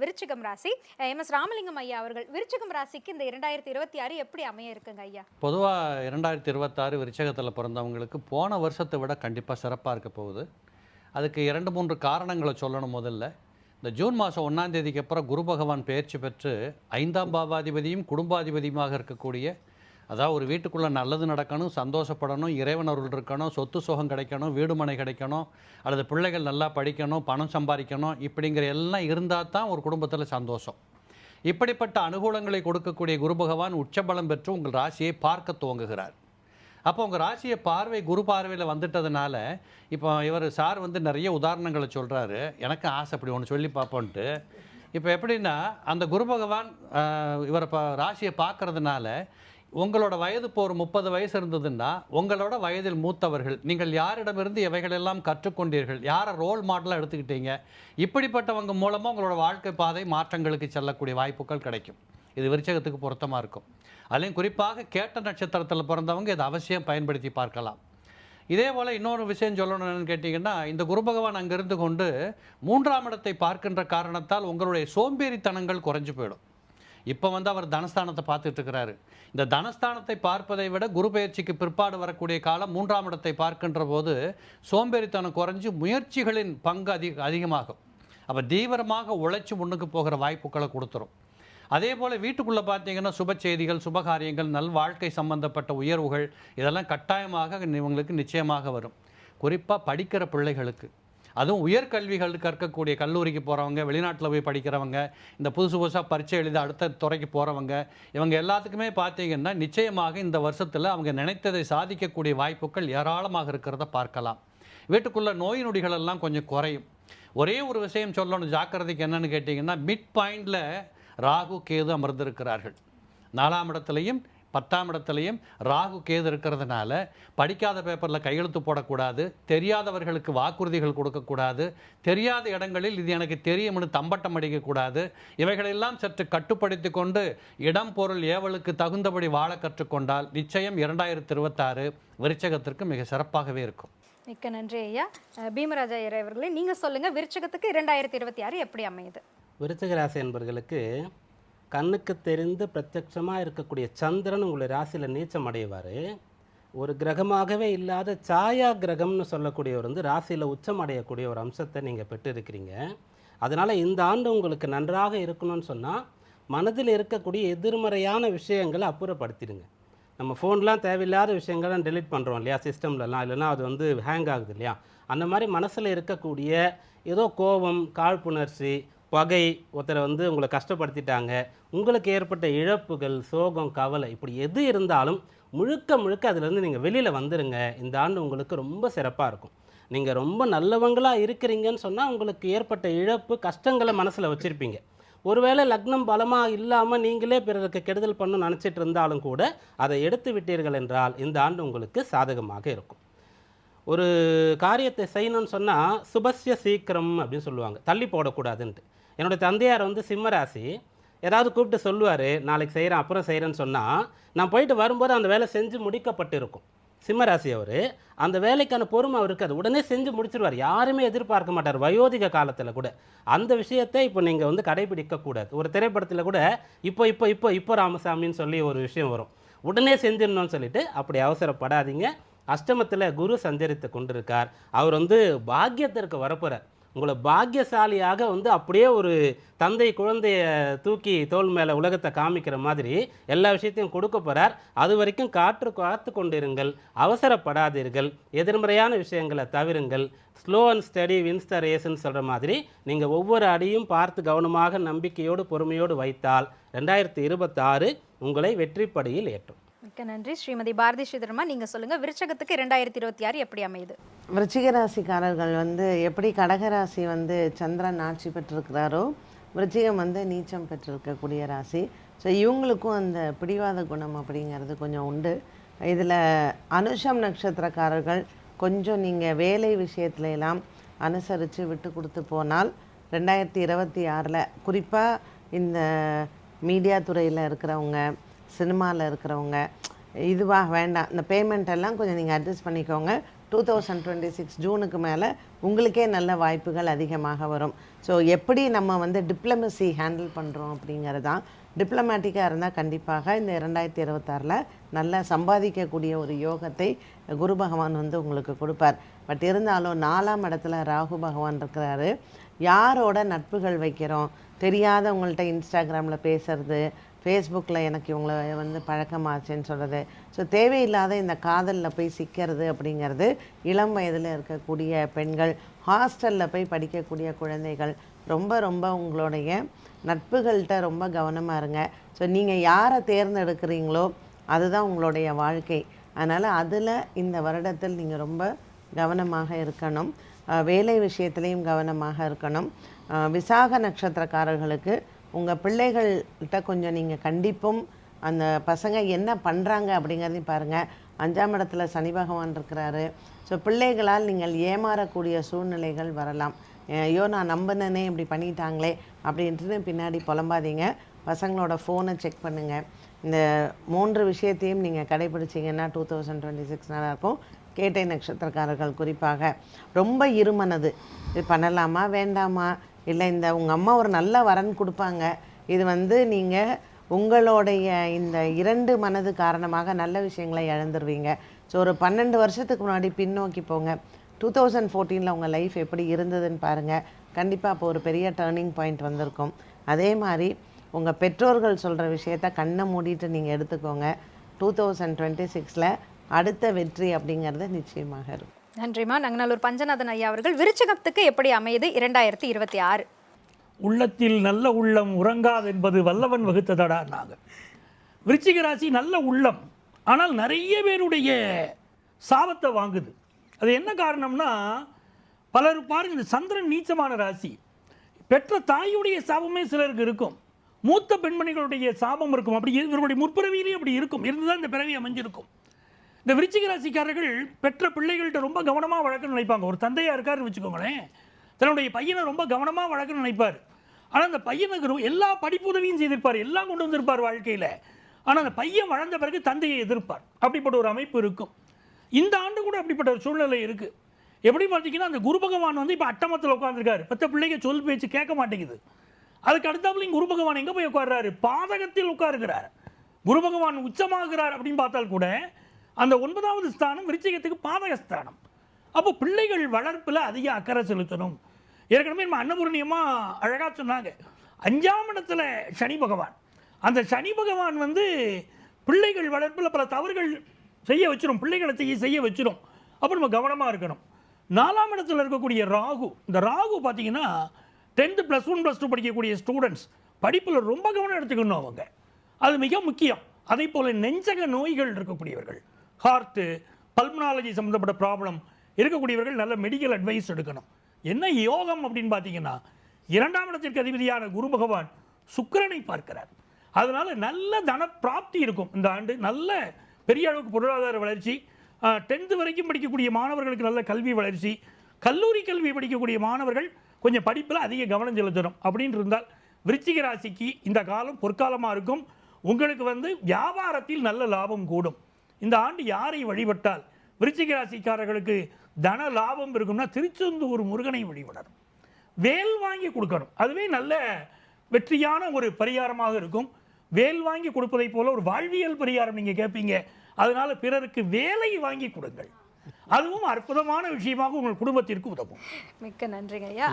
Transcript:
விருச்சிகம் ராசி. M. S. Ramalingam ஐயா அவர்கள் விருச்சிகம் ராசிக்கு இந்த இரண்டாயிரத்தி இருபத்தி ஆறு எப்படி அமைய இருக்குங்க ஐயா? பொதுவாக இரண்டாயிரத்தி இருபத்தாறு விருச்சகத்தில் பிறந்தவங்களுக்கு போன வருஷத்தை விட கண்டிப்பாக சிறப்பாக இருக்க போகுது. அதுக்கு இரண்டு மூன்று காரணங்களை சொல்லணும் முதல்ல. இந்த ஜூன் மாதம் ஒன்றாம் தேதிக்கு அப்புறம் குரு பகவான் பயிற்சி பெற்று ஐந்தாம் பாவாதிபதியும் குடும்பாதிபதியுமாக இருக்கக்கூடிய அதாவது ஒரு வீட்டுக்குள்ளே நல்லது நடக்கணும் சந்தோஷப்படணும் இறைவன் அருள் இருக்கணும் சொத்து சுகம் கிடைக்கணும் வீடு மனை கிடைக்கணும் அல்லது பிள்ளைகள் நல்லா படிக்கணும் பணம் சம்பாதிக்கணும் இப்படிங்கிற எல்லாம் இருந்தால் தான் ஒரு குடும்பத்தில் சந்தோஷம். இப்படிப்பட்ட அனுகூலங்களை கொடுக்கக்கூடிய குரு பகவான் உச்சபலம் பெற்று உங்கள் ராசியை பார்க்க துவங்குகிறார். அப்போ உங்கள் ராசியை பார்வை குரு பார்வையில் வந்துட்டதுனால இப்போ இவர் சார் வந்து நிறைய உதாரணங்களை சொல்கிறாரு எனக்கு ஆசை அப்படி ஒன்று சொல்லி பார்ப்போன்ட்டு. இப்போ எப்படின்னா அந்த குரு பகவான் இவரை ப ராசியை பார்க்கறதுனால உங்களோட வயது இப்போ ஒரு முப்பது வயசு இருந்ததுன்னா உங்களோட வயதில் மூத்தவர்கள் நீங்கள் யாரிடமிருந்து எவைகளெல்லாம் கற்றுக்கொண்டீர்கள் யாரை ரோல் மாடலாக எடுத்துக்கிட்டீங்க இப்படிப்பட்டவங்க மூலமாக உங்களோட வாழ்க்கை பாதை மாற்றங்களுக்கு செல்லக்கூடிய வாய்ப்புகள் கிடைக்கும். இது விருச்சகத்துக்கு பொருத்தமாக இருக்கும். அதுலேயும் குறிப்பாக கேட்ட நட்சத்திரத்தில் பிறந்தவங்க இதை அவசியம் பயன்படுத்தி பார்க்கலாம். இதே போல் இன்னொரு விஷயம் சொல்லணும்னு கேட்டிங்கன்னா இந்த குரு பகவான் அங்கே இருந்து கொண்டு மூன்றாம் இடத்தை பார்க்கின்ற காரணத்தால் உங்களுடைய சோம்பேறித்தனங்கள் குறைஞ்சு போயிடும். இப்போ வந்து அவர் தனஸ்தானத்தை பார்த்துட்டு இருக்கிறாரு இந்த தனஸ்தானத்தை பார்ப்பதை விட குரு பயிற்சிக்கு பிற்பாடு வரக்கூடிய காலம் மூன்றாம் இடத்தை பார்க்கின்ற போது சோம்பேறித்தனம் குறைஞ்சு முயற்சிகளின் பங்கு அதிக அதிகமாகும். அப்போ தீவிரமாக உழைச்சி முன்னுக்கு போகிற வாய்ப்புகளை கொடுத்துரும். அதே போல் வீட்டுக்குள்ளே பார்த்தீங்கன்னா சுப செய்திகள் சுபகாரியங்கள் நல் வாழ்க்கை சம்பந்தப்பட்ட உயர்வுகள் இதெல்லாம் கட்டாயமாக இவங்களுக்கு நிச்சயமாக வரும். குறிப்பாக படிக்கிற பிள்ளைகளுக்கு. அதுவும் உயர்கல்விகள் கற்கக்கூடிய கல்லூரிக்கு போகிறவங்க வெளிநாட்டில் போய் படிக்கிறவங்க இந்த புதுசு புதுசாக பரீட்சை எழுதி அடுத்த துறைக்கு போகிறவங்க இவங்க எல்லாத்துக்குமே பார்த்தீங்கன்னா நிச்சயமாக இந்த வருஷத்தில் அவங்க நினைத்ததை சாதிக்கக்கூடிய வாய்ப்புகள் ஏராளமாக இருக்கிறத பார்க்கலாம். வீட்டுக்குள்ள நோய் நொடிகள் எல்லாம் கொஞ்சம் குறையும். ஒரே ஒரு விஷயம் சொல்லணும் ஜாக்கிரதைக்கு என்னன்னு கேட்டிங்கன்னா மிட் பாயிண்டில் ராகு கேது அமர்ந்திருக்கிறார்கள். நாலாம் இடத்துலையும் பத்தாம் இடத்துலையும் ராகு கேது இருக்கிறதுனால படிக்காத பேப்பரில் கையெழுத்து போடக்கூடாது தெரியாதவர்களுக்கு வாக்குறுதிகள் கொடுக்கக்கூடாது தெரியாத இடங்களில் இது எனக்கு தெரியும்னு தம்பட்டம் அடிக்கக்கூடாது இவைகளெல்லாம் சற்று கட்டுப்படுத்தி கொண்டு இடம் பொருள் ஏவலுக்கு தகுந்தபடி வாழ கற்றுக்கொண்டால் நிச்சயம் இரண்டாயிரத்தி இருபத்தாறு விருச்சகத்திற்கு மிக சிறப்பாகவே இருக்கும். மிக்க நன்றி ஐயா. பீமராஜா ஐயர் அவர்களே நீங்க சொல்லுங்க விருச்சிகத்துக்கு இரண்டாயிரத்தி இருபத்தி ஆறு எப்படி அமையுது? விருச்சிக ராசி என்பர்களுக்கு கண்ணுக்கு தெரிந்து பிரத்யட்சமாக இருக்கக்கூடிய சந்திரன் உங்களுடைய ராசியில் நீச்சம் அடைவார். ஒரு கிரகமாகவே இல்லாத சாயா கிரகம்னு சொல்லக்கூடியவர் வந்து ராசியில் உச்சம் அடையக்கூடிய ஒரு அம்சத்தை நீங்கள் பெற்றிருக்கிறீங்க. அதனால் இந்த ஆண்டு உங்களுக்கு நன்றாக இருக்கணும்னு சொன்னால் மனதில் இருக்கக்கூடிய எதிர்மறையான விஷயங்களை அப்புறப்படுத்திடுங்க. நம்ம ஃபோன்லாம் தேவையில்லாத விஷயங்கள்லாம் டெலீட் பண்ணுறோம் இல்லையா? சிஸ்டம்லலாம் இல்லைனா அது வந்து ஹேங் ஆகுது இல்லையா? அந்த மாதிரி மனசில் இருக்கக்கூடிய ஏதோ கோபம் காழ்ப்புணர்ச்சி பகை ஒருத்தரை வந்து உங்களை கஷ்டப்படுத்திட்டாங்க. உங்களுக்கு ஏற்பட்ட இழப்புகள் சோகம் கவலை இப்படி எது இருந்தாலும் முழுக்க முழுக்க அதுலேருந்து நீங்கள் வெளியில் வந்துடுங்க இந்த ஆண்டு உங்களுக்கு ரொம்ப சிறப்பாக இருக்கும். நீங்கள் ரொம்ப நல்லவங்களாக இருக்கிறீங்கன்னு சொன்னால் உங்களுக்கு ஏற்பட்ட இழப்பு கஷ்டங்களை மனசில் வச்சுருப்பீங்க. ஒருவேளை லக்னம் பலமாக இல்லாமல் நீங்களே பிறருக்கு கெடுதல் பண்ணணும்னு நினச்சிட்டு இருந்தாலும் கூட அதை எடுத்து விட்டீர்கள் என்றால் இந்த ஆண்டு உங்களுக்கு சாதகமாக இருக்கும். ஒரு காரியத்தை செய்யணும்னு சொன்னால் சுபஸ்ய சீக்கிரம் அப்படின்னு சொல்லுவாங்க. தள்ளி போடக்கூடாதுன்ட்டு. என்னோடய தந்தையார் வந்து சிம்மராசி. ஏதாவது கூப்பிட்டு சொல்லுவார் நாளைக்கு செய்கிறேன் அப்புறம் செய்கிறேன்னு சொன்னால் நான் போயிட்டு வரும்போது அந்த வேலை செஞ்சு முடிக்கப்பட்டிருக்கும். சிம்மராசி அவர் அந்த வேலைக்கான பொறுமை அவருக்கு அது. உடனே செஞ்சு முடிச்சிருவார். யாருமே எதிர்பார்க்க மாட்டார் வயோதிக காலத்தில் கூட. அந்த விஷயத்தை இப்போ நீங்கள் வந்து கடைபிடிக்கக்கூடாது. ஒரு திரைப்படத்தில் கூட இப்போ இப்போ இப்போ இப்போ ராமசாமின்னு சொல்லி ஒரு விஷயம் வரும். உடனே செஞ்சிடணும்னு சொல்லிட்டு அப்படி அவசரப்படாதீங்க. அஷ்டமத்தில் குரு சஞ்சரித்து கொண்டிருக்கார். அவர் வந்து பாக்கியத்திற்கு வரப்போகிறார் உங்களை பாக்கியசாலியாக வந்து அப்படியே ஒரு தந்தை குழந்தைய தூக்கி தோல் மேலே உலகத்தை காமிக்கிற மாதிரி எல்லா விஷயத்தையும் கொடுக்க போகிறார் அது வரைக்கும் காற்று காத்து கொண்டிருங்கள். அவசரப்படாதீர்கள். எதிர்மறையான விஷயங்களை தவிருங்கள். Slow and steady wins the ரேஸ்ன்னு சொல்கிற மாதிரி நீங்கள் ஒவ்வொரு அடியும் பார்த்து கவனமாக நம்பிக்கையோடு பொறுமையோடு வைத்தால் ரெண்டாயிரத்தி இருபத்தாறு உங்களை வெற்றிப்படியில் ஏற்றும். மிக்க நன்றி. ஸ்ரீமதி பாரதி ஸ்ரீதரமா நீங்க சொல்லுங்க விருச்சகத்துக்கு இரண்டாயிரத்தி இருபத்தி ஆறு எப்படி அமையுது? விருச்சிக ராசிக்காரர்கள் வந்து எப்படி கடகராசி வந்து சந்திரன் ஆட்சி பெற்றிருக்கிறாரோ விருச்சிகம் வந்து நீச்சம் பெற்றிருக்கக்கூடிய ராசி. ஸோ இவங்களுக்கும் அந்த பிடிவாத குணம் அப்படிங்கிறது கொஞ்சம் உண்டு. இதில் அனுஷம் நட்சத்திரக்காரர்கள் கொஞ்சம் நீங்கள் வேலை விஷயத்துல எல்லாம் அனுசரித்து விட்டு கொடுத்து போனால் ரெண்டாயிரத்தி இருபத்தி ஆறில் குறிப்பாக இந்த மீடியா துறையில் இருக்கிறவங்க சினிமாவில் இருக்கிறவங்க இதுவாக வேண்டாம் இந்த பேமெண்ட் எல்லாம் கொஞ்சம் நீங்கள் அட்ஜஸ்ட் பண்ணிக்கோங்க. டூ தௌசண்ட் டுவெண்ட்டி சிக்ஸ் ஜூனுக்கு மேலே உங்களுக்கே நல்ல வாய்ப்புகள் அதிகமாக வரும். ஸோ எப்படி நம்ம வந்து டிப்ளமசி ஹேண்டில் பண்ணுறோம் அப்படிங்கிறது தான் டிப்ளமேட்டிக்காக இருந்தால் கண்டிப்பாக இந்த இரண்டாயிரத்தி இருபத்தாறில் நல்லா சம்பாதிக்கக்கூடிய ஒரு யோகத்தை குரு பகவான் வந்து உங்களுக்கு கொடுப்பார். பட் இருந்தாலும் நாலாம் இடத்துல ராகு பகவான் இருக்கிறாரு. யாரோட நட்புகள் வைக்கிறோம்? தெரியாதவங்கள்ட்ட இன்ஸ்டாகிராமில் பேசுறது ஃபேஸ்புக்கில் எனக்கு இவங்களை வந்து பழக்கமாச்சுன்னு சொல்கிறது ஸோ தேவையில்லாத இந்த காதலில் போய் சிக்கிறது அப்படிங்கிறது இளம் வயதில் இருக்கக்கூடிய பெண்கள் ஹாஸ்டலில் போய் படிக்கக்கூடிய குழந்தைகள் ரொம்ப ரொம்ப உங்களுடைய நட்புகள்கிட்ட ரொம்ப கவனமாக இருங்க. ஸோ நீங்கள் யாரை தேர்ந்தெடுக்கிறீங்களோ அதுதான் உங்களுடைய வாழ்க்கை. அதனால் அதில் இந்த வருடத்தில் நீங்கள் ரொம்ப கவனமாக இருக்கணும். வேலை விஷயத்துலேயும் கவனமாக இருக்கணும். விசாக நட்சத்திரக்காரர்களுக்கு உங்கள் பிள்ளைகள்கிட்ட கொஞ்சம் நீங்கள் கண்டிப்பும் அந்த பசங்க என்ன பண்ணுறாங்க அப்படிங்கிறதையும் பாருங்கள் அஞ்சாம் இடத்துல சனி பகவான் இருக்கிறாரு. ஸோ பிள்ளைகளால் நீங்கள் ஏமாறக்கூடிய சூழ்நிலைகள் வரலாம். ஐயோ நான் நம்பினேனே இப்படி பண்ணிட்டாங்களே அப்படின்ட்டு பின்னாடி புலம்பாதீங்க. பசங்களோட ஃபோனை செக் பண்ணுங்கள் இந்த மூன்று விஷயத்தையும் நீங்கள் கடைபிடிச்சிங்கன்னா டூ தௌசண்ட் டுவெண்ட்டி சிக்ஸ் நல்லாயிருக்கும் கேட்டை நட்சத்திரக்காரர்கள் குறிப்பாக ரொம்ப இருமனது. இது பண்ணலாமா வேண்டாமா? இல்லை இந்த உங்கள் அம்மா ஒரு நல்ல வரன் கொடுப்பாங்க. இது வந்து நீங்கள் உங்களுடைய இந்த இரண்டு மனது காரணமாக நல்ல விஷயங்களை இழந்துருவீங்க. ஸோ ஒரு பன்னெண்டு வருஷத்துக்கு முன்னாடி பின்னோக்கி போங்க. டூ தௌசண்ட் ஃபோர்டீனில் உங்கள் லைஃப் எப்படி இருந்ததுன்னு பாருங்கள் கண்டிப்பாக அப்போ ஒரு பெரிய டேர்னிங் பாயிண்ட் வந்திருக்கும். அதே மாதிரி உங்கள் பெற்றோர்கள் சொல்கிற விஷயத்த கண்ணை மூடிட்டு நீங்கள் எடுத்துக்கோங்க. டூ தௌசண்ட் டுவெண்ட்டி சிக்ஸில் அடுத்த வெற்றி அப்படிங்கிறது நிச்சயமாக இருக்கும். நன்றிம்மா. நங்கநல்லூர் பஞ்சநாதன் ஐயா அவர்கள் விருச்சகத்துக்கு எப்படி அமையுது? இரண்டாயிரத்தி இருபத்தி ஆறு. உள்ளத்தில் நல்ல உள்ளம் உறங்காது என்பது வல்லவன் வகுத்ததடா நாங்கள் விருச்சிக ராசி நல்ல உள்ளம். ஆனால் நிறைய பேருடைய சாபத்தை வாங்குது. அது என்ன காரணம்னா பலர் பாருங்க இந்த சந்திரன் நீச்சமான ராசி. பெற்ற தாயுடைய சாபமே சிலருக்கு இருக்கும். மூத்த பெண்மணிகளுடைய சாபம் இருக்கும். அப்படி இவருடைய முற்பிறவியிலேயே அப்படி இருக்கும். இருந்துதான் இந்த பிறவி அமைஞ்சிருக்கும். இந்த விருச்சிக ராசிக்காரர்கள் பெற்ற பிள்ளைகள்கிட்ட ரொம்ப கவனமாக வளர்க்கணும்னு நினைப்பாங்க. ஒரு தந்தையாக இருக்காருன்னு வச்சுக்கோங்களேன். தன்னுடைய பையனை ரொம்ப கவனமாக வளர்க்கணும்னு நினைப்பார். ஆனால் அந்த பையனுக்கு எல்லா படிப்புதவியும் செய்திருப்பார். எல்லாம் கொண்டு வந்திருப்பார் வாழ்க்கையில். ஆனால் அந்த பையன் வளர்ந்த பிறகு தந்தையை எதிர்ப்பார். அப்படிப்பட்ட ஒரு அமைப்பு இருக்கும். இந்த ஆண்டு கூட அப்படிப்பட்ட ஒரு சூழ்நிலை இருக்குது எப்படி பார்த்தீங்கன்னா அந்த குரு பகவான் வந்து இப்போ அட்டமத்தில் உட்காந்துருக்காரு பத்த பிள்ளைங்க சொல் பேச்சு கேட்க மாட்டேங்குது. அதுக்கு அடுத்தாப்புலையும் குரு பகவான் எங்கே போய் உட்கார்றாரு? பாதகத்தில் உட்காருகிறார். குரு பகவான் உச்சமாகிறார் அப்படின்னு பார்த்தால் கூட அந்த ஒன்பதாவது ஸ்தானம் விருச்சிகத்துக்கு பாதக ஸ்தானம் அப்போ பிள்ளைகள் வளர்ப்பில் அதிக அக்கறை செலுத்தணும். ஏற்கனவே நம்ம அன்னபூர்ணியமாக அழகாக சொன்னாங்க. அஞ்சாம் இடத்துல சனி பகவான். அந்த சனி பகவான் வந்து பிள்ளைகள் வளர்ப்பில் பல தவறுகள் செய்ய வச்சிரும். பிள்ளைகளை செய்ய செய்ய வச்சிரும். அப்போ நம்ம கவனமாக இருக்கணும். நாலாம் இடத்துல இருக்கக்கூடிய ராகு இந்த ராகு பார்த்தீங்கன்னா tenth plus one plus two படிக்கக்கூடிய ஸ்டூடெண்ட்ஸ் படிப்பில் ரொம்ப கவனம் எடுத்துக்கணும் அவங்க. அது மிக முக்கியம். அதே போல் நெஞ்சக நோய்கள் இருக்கக்கூடியவர்கள். ஹார்ட்டு பல்மனாலஜி சம்மந்தப்பட்ட ப்ராப்ளம் இருக்கக்கூடியவர்கள் நல்ல மெடிக்கல் அட்வைஸ் எடுக்கணும். என்ன யோகம் அப்படின்னு பார்த்தீங்கன்னா இரண்டாம் இடத்திற்கு அதிபதியான குரு பகவான் சுக்கிரனை பார்க்கிறார். அதனால் நல்ல தன பிராப்தி இருக்கும். இந்த ஆண்டு நல்ல பெரிய அளவுக்கு பொருளாதார வளர்ச்சி டென்த்து வரைக்கும் படிக்கக்கூடிய மாணவர்களுக்கு நல்ல கல்வி வளர்ச்சி கல்லூரி கல்வி படிக்கக்கூடிய மாணவர்கள் கொஞ்சம் படிப்பில் அதிக கவனம் செலுத்தணும். அப்படின்னு இருந்தால் விருச்சிக ராசிக்கு இந்த காலம் பொற்காலமாக இருக்கும். உங்களுக்கு வந்து வியாபாரத்தில் நல்ல லாபம் கூடும். இந்த ஆண்டு யாரை வழிபட்டால்? விருச்சிக ராசிக்காரர்களுக்கு தன லாபம் இருக்கும்னா திருச்செந்தூர் முருகனை வழிபடணும். வேல் வாங்கி கொடுக்கணும். அதுவே நல்ல வெற்றியான ஒரு பரிகாரமாக இருக்கும். வேல் வாங்கி கொடுப்பதைப் போல ஒரு வாழ்வியல் பரிகாரம் நீங்கள் கேட்பீங்க அதனால பிறருக்கு வேலை வாங்கி கொடுங்கள். அதுவும் அற்புதமான விஷயமாக உங்கள் குடும்பத்திற்கு உதவும். மிக்க நன்றிங்க ஐயா.